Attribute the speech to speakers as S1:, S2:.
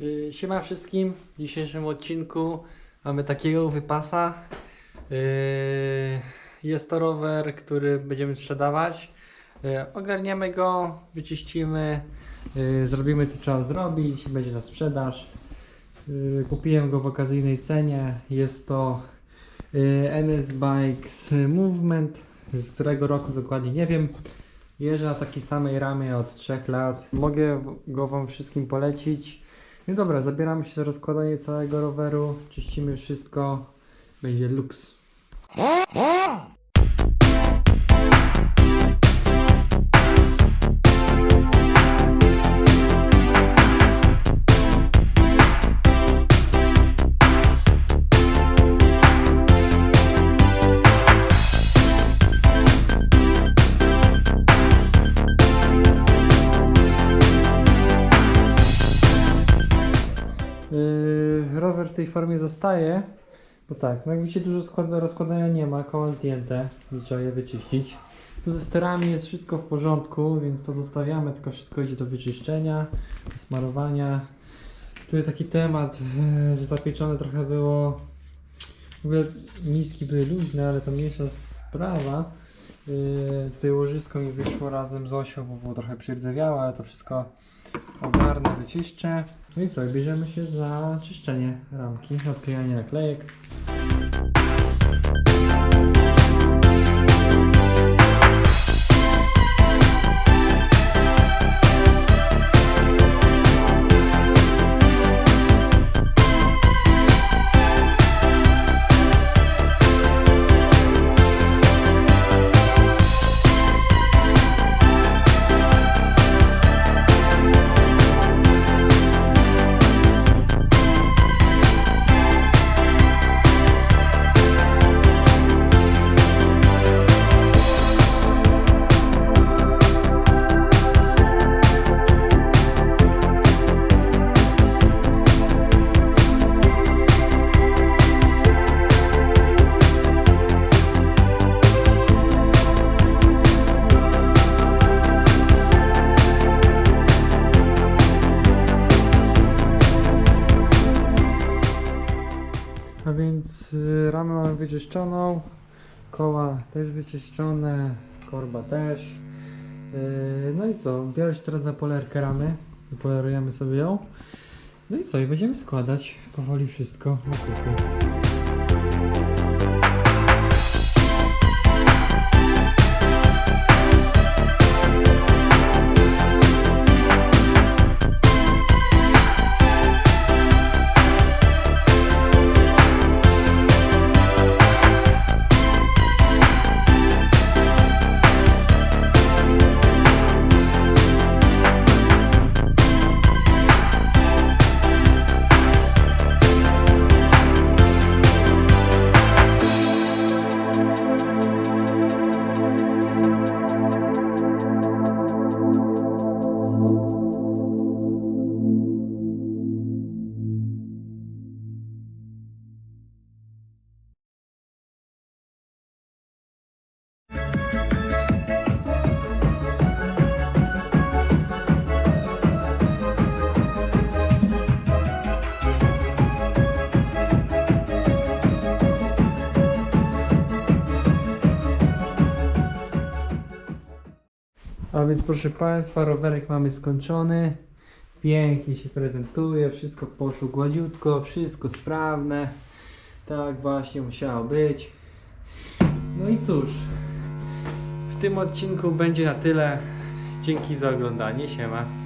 S1: Yy, Siema wszystkim. W dzisiejszym odcinku mamy takiego wypasa. Yy, Jest to rower, który będziemy sprzedawać. Yy, Ogarniemy go, wyczyścimy, zrobimy co trzeba zrobić, będzie na sprzedaż. Kupiłem go w okazyjnej cenie. Jest to NS Bikes Movement. Z którego roku dokładnie nie wiem. Jeżdżę na takiej samej ramie od 3 lat. Mogę go Wam wszystkim polecić. No dobra, zabieramy się za rozkładanie całego roweru. Czyścimy wszystko. Będzie luks. Yy, rower w tej formie zostaje. Bo tak, no jak widzicie dużo składa, rozkładania nie ma, koła zdjęte, trzeba je wyczyścić. Tu ze sterami jest wszystko w porządku, więc to zostawiamy, tylko wszystko idzie do wyczyszczenia, do smarowania. Tu jest taki temat, yy, że zapieczone trochę było, w ogóle miski były luźne, ale to mniejsza sprawa. Yy, tutaj łożysko mi wyszło razem z osią, bo było trochę przyrdzewiałe, ale to wszystko ogarnę, wyczyszczę. No i co, bierzemy się za czyszczenie ramki, odklejanie naklejek. Ramę mamy wyczyszczoną, koła też wyczyszczone, korba też. Yy, no i co, biorę się teraz za polerkę ramy, polerujemy sobie ją. No i co, i będziemy składać powoli wszystko na kupy. Więc proszę Państwa, rowerek mamy skończony. Pięknie się prezentuje, wszystko poszło gładziutko, wszystko sprawne. Tak właśnie musiało być. No i cóż, w tym odcinku będzie na tyle. Dzięki za oglądanie, siema.